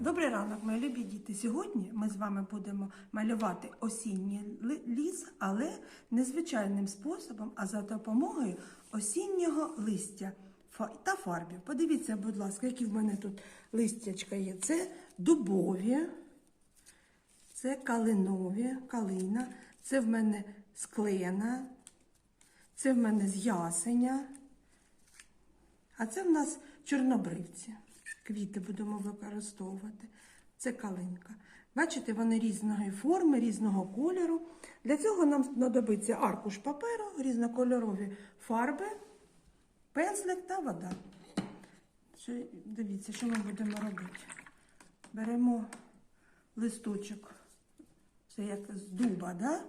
Добрий ранок, мої любі діти. Сьогодні ми з вами будемо малювати осінній ліс, але не звичайним способом, а за допомогою осіннього листя та фарбів. Подивіться, будь ласка, які в мене тут листячка є. Це дубові, це калинові, калина, це в мене склена, це в мене з ясеня. А це в нас чорнобривці. Квіти будемо використовувати. Це калинка. Бачите, вони різної форми, різного кольору. Для цього нам знадобиться аркуш паперу, різнокольорові фарби, пензлик та вода. Дивіться, що ми будемо робити. Беремо листочок, це як з дуба, да?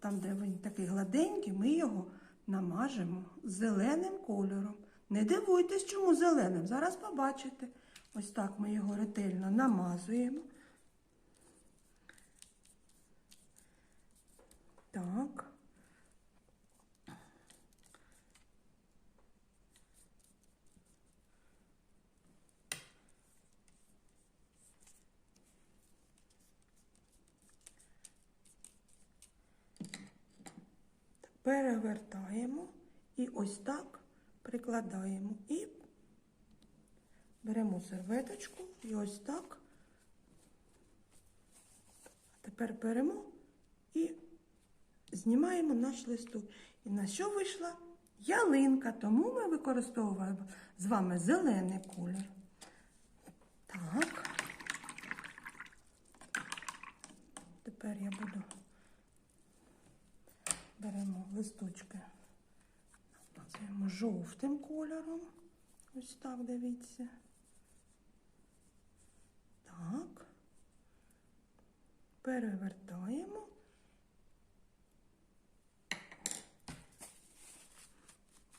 там, де він такий гладенький, ми його намажемо зеленим кольором. Не дивуйтесь, чому зеленим. Зараз побачите. Ось так ми його ретельно намазуємо. Так. Перевертаємо і ось так прикладаємо. І беремо серветочку і ось так. Тепер беремо і знімаємо наш листок. І на що вийшла ялинка, тому ми використовуємо з вами зелений колір. Так. Тепер я буду беремо листочки, називаємо жовтим кольором. Ось так дивіться. Так. Перевертаємо.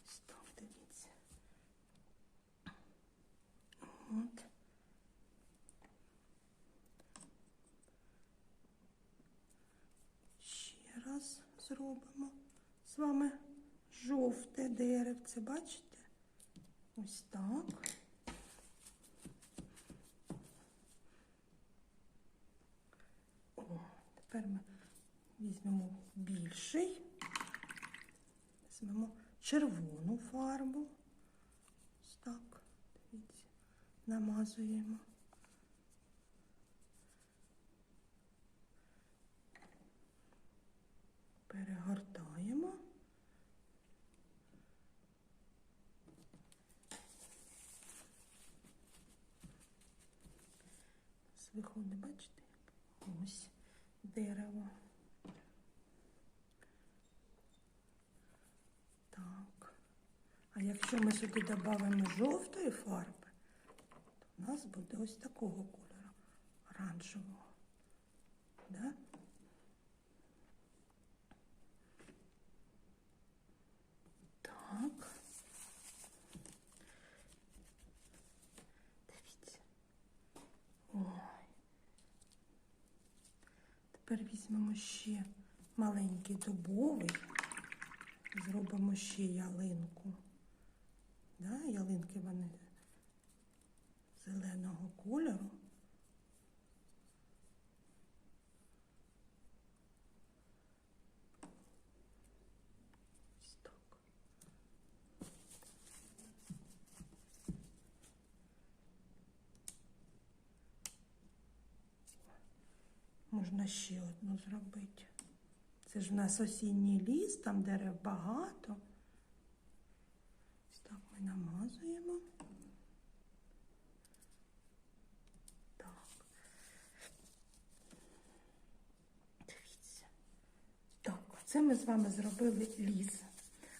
Ось так дивіться. От. Ще раз зробимо з вами жовте деревце, бачите? Ось так. О, тепер ми візьмемо більший, візьмемо червону фарбу. Ось так, дивіться, намазуємо. Виходить, бачите, ось дерево. Так. А якщо ми сюди додамо жовтої фарби, то у нас буде ось такого кольору, оранжевого. Да? Так. Дивіться. Ой. Тепер візьмемо ще маленький дубовий, зробимо ще ялинку. Да? Ялинки вони зеленого кольору. Ось так. Можна ще одну зробити. Це ж в нас осінній ліс, там дерев багато. Ось так ми намазуємо. Так. Дивіться. Так, це ми з вами зробили ліс.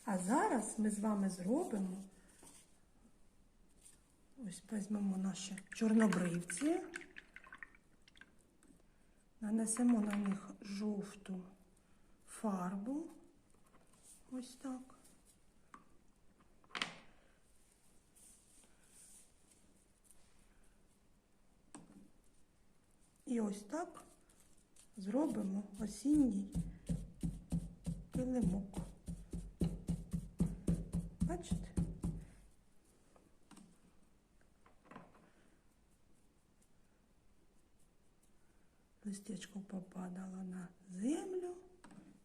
А зараз ми з вами зробимо. Ось візьмемо наші чорнобривці. Нанесемо на них жовту фарбу. Ось так. І ось так зробимо осінній килимок. Бачите? Листячко попадало на землю,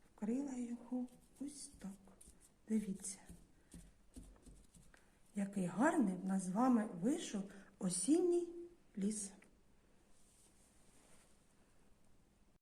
вкрила його ось так. Дивіться, який гарний в нас з вами вийшов осінній ліс.